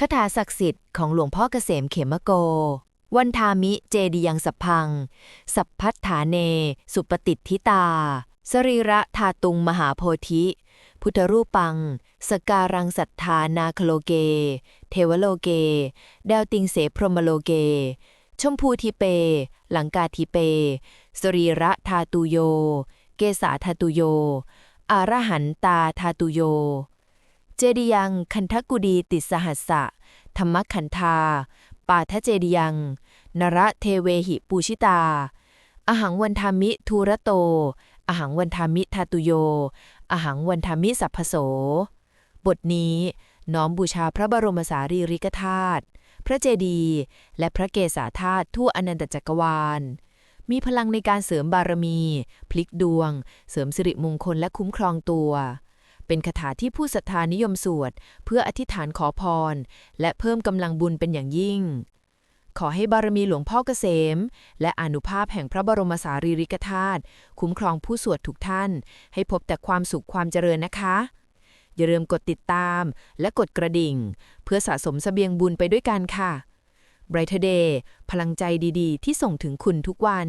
คาถาศักดิ์สิทธิ์ของหลวงพ่อเกษมเขมโก วันทามิเจดียังสัพพัง สัพพัทธาเน สุปฏิทิตา สรีระธาตุงมหาโพธิ พุทธรูปัง สการังสัทธานาคโลเก เทวโลเก ดาวติงเสพรมโลเก ชมพูทิเป หลังกาทิเป สรีระธาตุโย เกษาธาตุโย อารหันตาธาตุโย เจดียังคันทกุดีติสหัสสะ ธรรมคันธา ปาทะเจดียัง นระเทเวหิปูชิตา อหังวันทามิทูระโต อหังวันทามิทาตุโย อหังวันทามิสัพพโส บทนี้น้อมบูชาพระบรมสารีริกธาตุพระเจดีย์และพระเกศาธาตุทั่วอนันตจักรวาล มีพลังในการเสริมบารมี พลิกดวง เสริมสิริมงคลและคุ้มครองตัว เป็นคาถาที่ผู้ศรัทธานิยมสวด เพื่ออธิษฐานขอพร และเพิ่มกำลังบุญเป็นอย่างยิ่ง ขอให้บารมีหลวงพ่อเกษม และอนุภาพแห่งพระบรมสารีริกธาตุคุ้มครองผู้สวดทุกท่าน ให้พบแต่ความสุขความเจริญนะคะอย่าลืมกดติดตามและกดกระดิ่ง เพื่อสะสมเสบียงบุญไปด้วยกันค่ะ Brighter Day พลังใจดีๆ ที่ส่งถึงคุณทุกวัน